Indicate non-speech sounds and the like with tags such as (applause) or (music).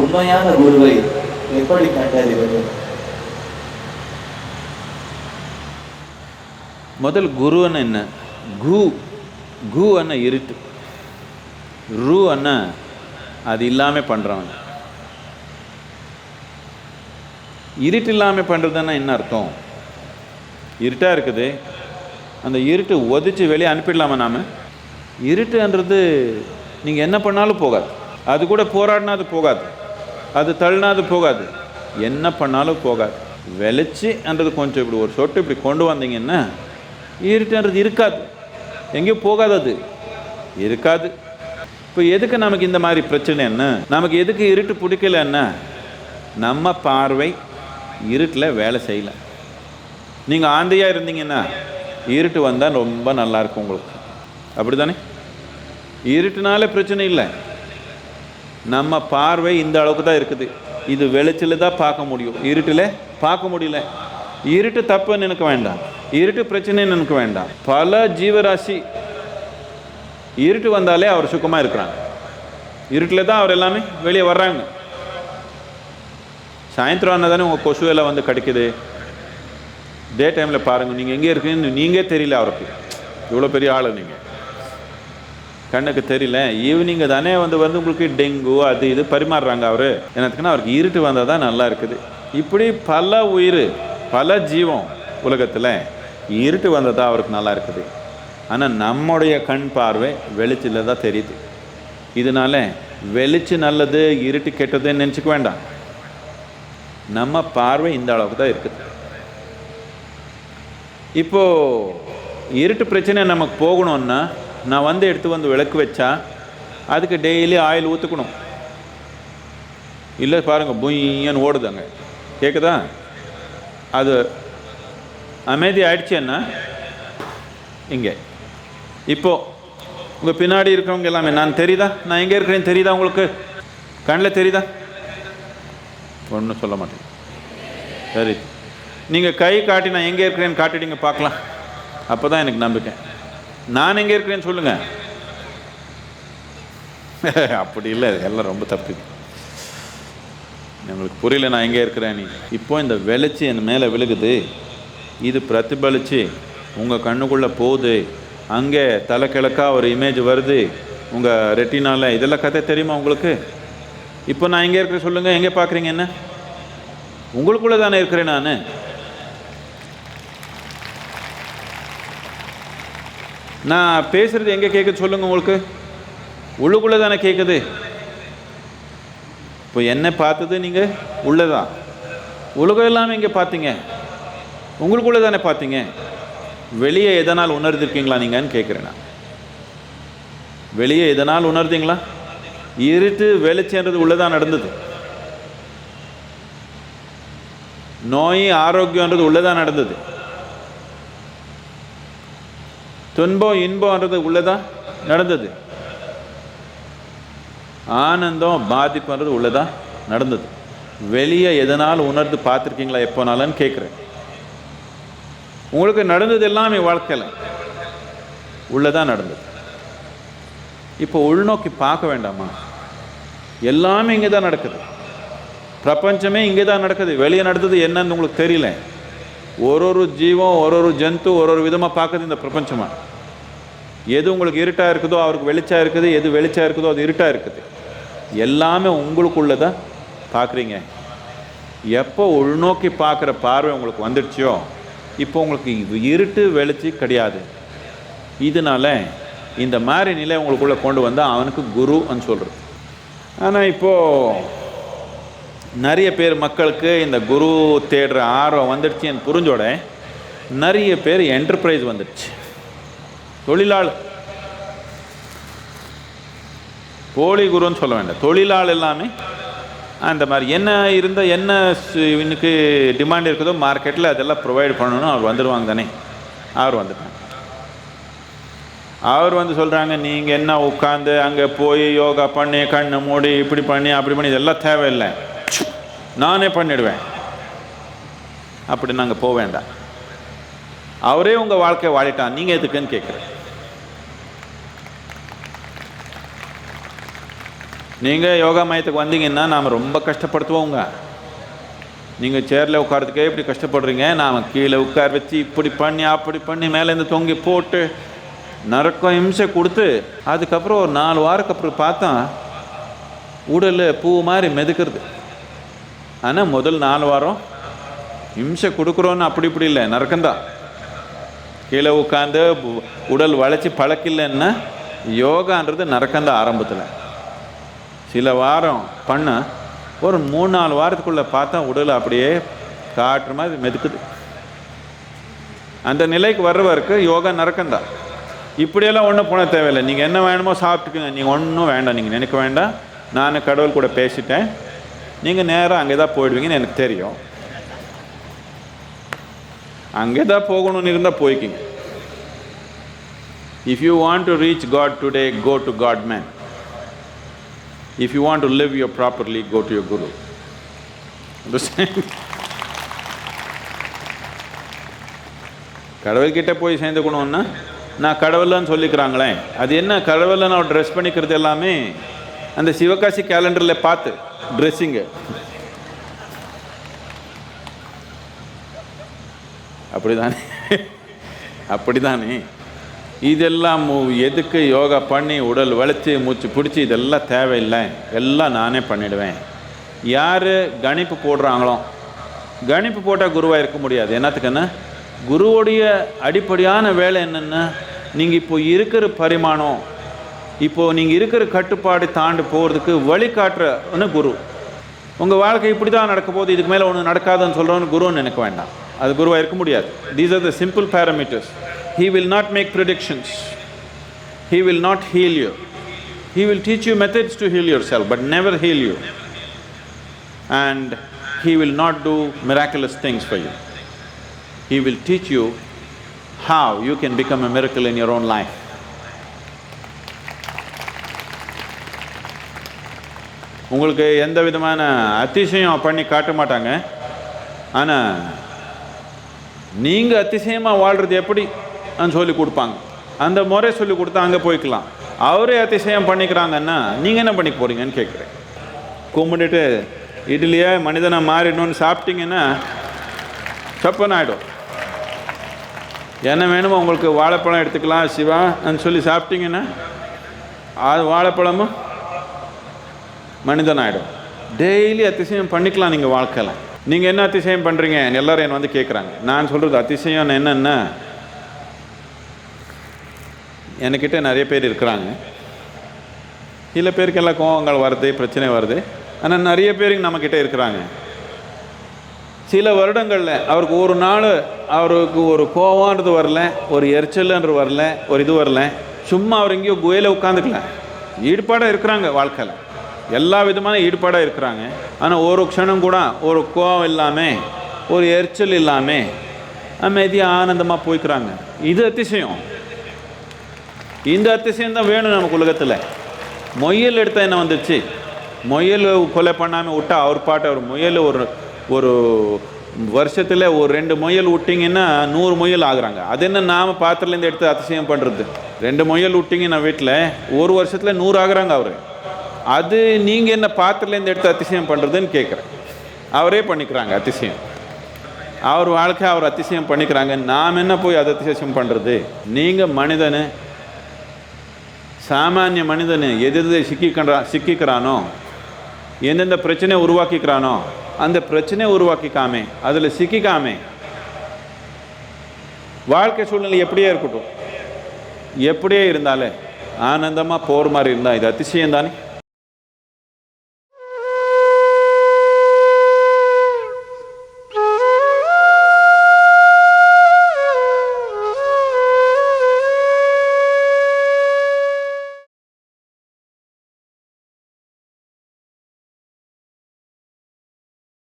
உண்மையான குருவை எப்படி கண்டறிவது? முதல் குருன்னு என்ன? கு கு அண்ண இருட்டு. ரு அண்ண அது இல்லாமல் பண்ணுறவன் இருட்டு இல்லாமல் பண்ணுறதுன்னா என்ன அர்த்தம்? இருட்டாக இருக்குது. அந்த இருட்டு ஒதிச்சு வெளியே அனுப்பிடலாமா நாம்? இருட்டுன்றது நீங்கள் என்ன பண்ணாலும் போகாது. அது கூட போராடினா அது போகாது. அது தள்ளினா அது போகாது. என்ன பண்ணாலும் போகாது. வெளிச்சுன்றது கொஞ்சம் இப்படி ஒரு சொட்டு இப்படி கொண்டு வந்தீங்கன்னா இருட்டுன்றது இருக்காது. எங்கேயும் போகாது அது. இருக்காது. இப்போ எதுக்கு நமக்கு இந்த மாதிரி பிரச்சனை என்ன? நமக்கு எதுக்கு இருட்டு பிடிக்கல என்ன? நம்ம பார்வை இருட்டில் வேலை செய்யலை. நீங்கள் ஆந்தையாக இருந்தீங்கன்னா இருட்டு வந்தால் ரொம்ப நல்லா இருக்கும் உங்களுக்கு. அப்படி தானே இருட்டுனால பிரச்சனை இல்லை. நம்ம பார்வை இந்த அளவுக்கு தான் இருக்குது. இது வெளிச்சில் தான் பார்க்க முடியும். இருட்டில் பார்க்க முடியல. இருட்டு தப்பு நினைக்க வேண்டாம். இருட்டு பிரச்சனை நினைக்க வேண்டாம். பல ஜீவராசி இருட்டு வந்தாலே அவர் சுகமாக இருக்கிறாங்க. இருட்டில் தான் அவர் எல்லாமே வெளியே வர்றாங்க. சாயந்தரம் ஆனால் தானே உங்கள் கொசு எல்லாம் வந்து கிடைக்குது. டே டைமில் பாருங்கள் நீங்கள் எங்கே இருக்கீங்கன்னு நீங்களே தெரியல அவருக்கு. இவ்வளோ பெரிய ஆள் நீங்கள் கண்ணுக்கு தெரியல. ஈவினிங் தானே வந்து வந்து உங்களுக்கு டெங்கு அது இது பரிமாறுறாங்க அவர். எனக்குன்னா அவருக்கு இருட்டு வந்தால் தான் நல்லா இருக்குது. இப்படி பல உயிர் பல ஜீவம் உலகத்தில் இருட்டு வந்தால் தான் அவருக்கு நல்லா இருக்குது. ஆனால் நம்முடைய கண் பார்வை வெளிச்சில் தான் தெரியுது. இதனால வெளிச்சு நல்லது இருட்டு கெட்டதுன்னு நினச்சிக்க வேண்டாம். நம்ம பார்வை இந்த அளவுக்கு தான் இருக்குது. இப்போது இருட்டு பிரச்சனை நமக்கு போகணுன்னா நான் வந்து எடுத்து வந்து விளக்கு வச்சா அதுக்கு டெய்லி ஆயில் ஊற்றுக்கணும் இல்லை பாருங்கள் புய்யன்னு ஓடுதாங்க. கேட்குதா அது அமைதி ஆயிடுச்சுன்னா இங்கே. இப்போது உங்கள் பின்னாடி இருக்கிறவங்க எல்லாமே நான் தெரியுதா? நான் எங்கே இருக்கிறேன்னு தெரியுதா உங்களுக்கு? கண்ணில் தெரியுதா? ஒன்றும் சொல்ல மாட்டேன். சரி. நீங்கள் கை காட்டி நான் எங்கே இருக்கிறேன்னு காட்டிடுங்க பார்க்கலாம். அப்போ தான் எனக்கு நம்பிக்கை. நான் எங்கே இருக்கிறேன்னு சொல்லுங்கள் (laughs) அப்படி இல்லை எல்லாம் ரொம்ப தப்பு. உங்களுக்கு புரியல நான் எங்கே இருக்கிறேன் நீ. இப்போ இந்த வெளிச்சு என் மேலே விழுகுது. இது பிரதிபலிச்சு உங்கள் கண்ணுக்குள்ளே போகுது. அங்கே தலை கிழக்கா ஒரு இமேஜ் வருது. உங்கள் ரெட்டினால இதெல்லாம் கதை தெரியுமா உங்களுக்கு? இப்போ நான் எங்கே இருக்கிறேன் சொல்லுங்கள் எங்கே பார்க்குறீங்க என்ன? உங்களுக்குள்ளே தானே இருக்கிறேன் நான். நான் பேசுகிறது எங்கே கேட்குது சொல்லுங்கள் உங்களுக்கு. உள்ளுக்குள்ளே தானே கேட்குது இப்போ என்ன பார்த்தது நீங்கள் உள்ளதான். உலகம் எல்லாமே இங்கே பார்த்தீங்க? உங்களுக்குள்ளே தானே பார்த்தீங்க? வெளியே எதனால் உணர்ந்திருக்கீங்களா நீங்கன்னு கேட்குறேன் நான். வெளியே எதனால் உணர்ந்தீங்களா? இருட்டு வெளிச்சன்றது உள்ளதான் நடந்தது. நோய் ஆரோக்கியன்றது உள்ளதான் நடந்தது. துன்பம் இன்பம்ன்றது உள்ளதான் நடந்தது. ஆனந்தம் பாதிப்புன்றது உள்ளதா? நடந்தது. வெளியே எதனால் உணர்ந்து பார்த்துருக்கீங்களா எப்போனாலும் கேட்குறேன். உங்களுக்கு நடந்தது எல்லாமே வாழ்க்கையில் உள்ளதான் நடந்தது. இப்போ உள்நோக்கி பார்க்க வேண்டாமா? எல்லாமே இங்கே தான் நடக்குது. பிரபஞ்சமே இங்கே தான் நடக்குது. வெளியே நடந்தது என்னன்னு உங்களுக்கு தெரியல. ஒரு ஒரு ஜீவம் ஒரு ஒரு ஜந்து ஒரு ஒரு விதமாக பார்க்குது இந்த பிரபஞ்சமா. எது உங்களுக்கு இருட்டாக இருக்குதோ அவருக்கு வெளிச்சா இருக்குது எது வெளிச்சா இருக்குதோ அது இருட்டாக இருக்குது. எல்லாமே உங்களுக்குள்ளே தான் பார்க்குறீங்க. எப்போ உள்நோக்கி பார்க்குற பார்வை உங்களுக்கு வந்துடுச்சோ இப்போ உங்களுக்கு இது இருட்டு வெளிச்சு கிடையாது. இதனால இந்த மாதிரி நிலை உங்களுக்குள்ளே கொண்டு வந்தால் அவனுக்கு குருன்னு சொல்கிறது ஆனால் இப்போது நிறைய பேர் மக்களுக்கு இந்த குரு தேடுற ஆர்வம் வந்துடுச்சுன்னு புரிஞ்சோட நிறைய பேர் என்டர்பிரைஸ் வந்துடுச்சு. தொழிலாளர் போலி குருன்னு சொல்ல வேண்டாம். தொழிலாளர் எல்லாமே அந்த மாதிரி என்ன இருந்தால் என்ன இன்னைக்கு இவனுக்கு டிமாண்ட் இருக்குதோ மார்க்கெட்டில் அதெல்லாம் ப்ரொவைட் பண்ணணும் அவர் வந்துடுவாங்க தானே. அவர் வந்துட்டாங்க. அவர் வந்து சொல்கிறாங்க நீங்கள் என்ன உட்காந்து அங்கே போய் யோகா பண்ணி கண்ணை மூடி இப்படி பண்ணி அப்படி பண்ணி இதெல்லாம் தேவையில்லை. நானே பண்ணிடுவேன். அப்படி நாங்கள் போக வேண்டாம். அவரே உங்கள் வாழ்க்கையை வாழிட்டான் நீங்கள் எதுக்குன்னு கேட்குறேன். நீங்கள் யோகா மையத்துக்கு வந்தீங்கன்னா நாம் ரொம்ப கஷ்டப்படுத்துவோங்க. நீங்கள் சேரில் உட்காரத்துக்கே இப்படி கஷ்டப்படுறீங்க. நாம் கீழே உட்கார வச்சு இப்படி பண்ணி அப்படி பண்ணி மேலேருந்து தொங்கி போட்டு நரக்கம் இம்சை கொடுத்து அதுக்கப்புறம் ஒரு நாலு வாரத்துக்கு அப்புறம் பார்த்தா உடல் பூ மாதிரி மெதுக்கிறது. ஆனால் முதல் நாலு வாரம் இம்சை கொடுக்குறோன்னு அப்படி இப்படி இல்லை நரக்கந்தான் கீழே உட்காந்து உடல் வளைச்சி பழக்கில்லைன்னா யோகான்றது நரக்கந்தான் ஆரம்பத்தில். சில வாரம் பண்ண ஒரு மூணு நாலு வாரத்துக்குள்ளே பார்த்தா உடல் அப்படியே காட்டுற மாதிரி மெதுக்குது. அந்த நிலைக்கு வர்றவருக்கு யோகா நறக்கந்தான் இப்படியெல்லாம் ஒன்றும் போன தேவையில்லை. நீங்கள் என்ன வேணுமோ சாப்பிட்டுக்குங்க. நீங்கள் ஒன்றும் வேண்டாம். நீங்கள் நினைக்க வேண்டாம். நான் கடவுள் கூட பேசிட்டேன். நீங்கள் நேராக அங்கே தான் போயிடுவீங்கன்னு எனக்கு தெரியும். அங்கே தான் போகணும்னு இருந்தால் போய்க்கிங்க. If you want to reach God today go to God man if you want to live your properly go to your guru கடவுள்கிட்ட போய் சேர்ந்துக்கணும்னா நான் கடவுள்னு சொல்லிக்கிறாங்களே. அது என்ன கடவுளை நான் ட்ரெஸ் பண்ணிக்கிறது எல்லாமே? அந்த சிவகாசி கேலண்டரில் பார்த்து. ட்ரெஸ்ஸிங்கு அப்படிதானே? அப்படிதானே? இதெல்லாம் எதுக்கு யோகா பண்ணி உடல் வளைச்சி மூச்சு பிடிச்சி இதெல்லாம் தேவையில்லை. எல்லாம் நானே பண்ணிடுவேன். யார் கணிப்பு போடுறாங்களோ? கணிப்பு போட்டால் குருவாக இருக்க முடியாது. என்னத்துக்குன்னா குருவுடைய அடிப்படையான வேலை என்னென்னா? நீங்கள் இப்போ இருக்கிற பரிமாணம் இப்போது நீங்கள் இருக்கிற கட்டுப்பாடு தாண்டி போகிறதுக்கு வழிகாட்டுறன்னு குரு உங்கள் வாழ்க்கை இப்படி தான் நடக்க போகுது இதுக்கு மேலே ஒன்று நடக்காதுன்னு சொல்கிறோன்னு குருன்னு நினைக்க வேண்டாம் அது குருவாக இருக்க முடியாது these are the simple parameters he will not make predictions he will not heal you he will teach you methods to heal your cell but never heal you and he will not do miraculous things for you. He will teach you how you can become a miracle in your own life. உங்களுக்கு எந்த விதமான அதிசயம் பண்ணி காட்ட மாட்டாங்க. ஆனால் நீங்கள் அதிசயமாக வாழ்கிறது எப்படி? சொல்லி கொடுப்பாங்க. அந்த முறை சொல்லி கொடுத்தா அங்கே போய்க்கலாம். அவரே அதிசயம் பண்ணிக்கிறாங்கன்னா நீங்கள் என்ன பண்ணிக்க போகிறீங்கன்னு கேட்குறேன் கும்பிட்டுட்டு இட்லியே மனிதனை மாறிடணும்னு சாப்பிட்டீங்கன்னா சப்பன் ஆகிடும் என்ன வேணுமோ உங்களுக்கு வாழைப்பழம் எடுத்துக்கலாம் சிவான்னு சொல்லி சாப்பிட்டீங்கன்னா அது வாழைப்பழமும் மனிதன் ஆகிடும் டெய்லி அதிசயம் பண்ணிக்கலாம் நீங்கள் வாழ்க்கையில். நீங்கள் என்ன அதிசயம் பண்ணுறீங்க எல்லோரும் என்னை வந்து கேட்குறாங்க நான் சொல்கிறது அதிசயம் என்னென்ன? என்கிட்ட நிறைய பேர் இருக்கிறாங்க. சில பேருக்கு எல்லாம் கோவங்கள் வருது பிரச்சனை வருது. ஆனால் நிறைய பேருக்கு நம்மக்கிட்ட இருக்கிறாங்க. சில வருடங்களில் அவருக்கு ஒரு நாள் அவருக்கு ஒரு கோவம்ன்றது வரல ஒரு எரிச்சல்ன்றது வரல ஒரு இது வரல. சும்மா அவர் எங்கேயோ குயில உட்காந்துக்கல. ஈடுபாடாக இருக்கிறாங்க வாழ்க்கையில். எல்லா விதமான ஈடுபாடாக இருக்கிறாங்க. ஆனால் ஒரு க்ஷணம் கூட ஒரு கோவம் இல்லாமல் ஒரு எரிச்சல் இல்லாமல் அமைதியாக ஆனந்தமாக போய்க்கிறாங்க. இது அதிசயம். இந்த அதிசயம் தான் வேணும் நமக்கு உலகத்தில். முயல் எடுத்தால் என்ன வந்துச்சு? முயல் கொலை பண்ணாமல் விட்டா அவர் பாட்டு அவர் முயல் ஒரு ஒரு வருஷத்தில் ஒரு ரெண்டு முயல் விட்டிங்கன்னா நூறு முயல் ஆகுறாங்க. அது என்ன நாம் பாத்திரலேருந்து எடுத்து அதிசயம் பண்ணுறது ரெண்டு முயல் விட்டிங்கன்னா வீட்டில் ஒரு வருஷத்தில் நூறு ஆகுறாங்க அவர். அது நீங்கள் என்ன பாத்திரலேருந்து எடுத்து அதிசயம் பண்ணுறதுன்னு கேட்குறேன் அவரே பண்ணிக்கிறாங்க அதிசயம். அவர் வாழ்க்கை அவர் அதிசயம் பண்ணிக்கிறாங்க. நாம் என்ன போய் அதை அதிசயம் பண்ணுறது நீங்கள் மனிதனு. சாமானிய மனிதன். எது எது சிக்கிக்கிறா சிக்கிக்கிறானோ? எந்தெந்த பிரச்சனையை உருவாக்கிக்கிறானோ? அந்த பிரச்சனையை உருவாக்கிக்காமே. அதில் சிக்கிக்காமே. வாழ்க்கை சூழ்நிலை எப்படியே இருக்கட்டும். எப்படியே இருந்தாலே ஆனந்தமாக போகிற மாதிரி இருந்தால் இது அதிசயம் தானே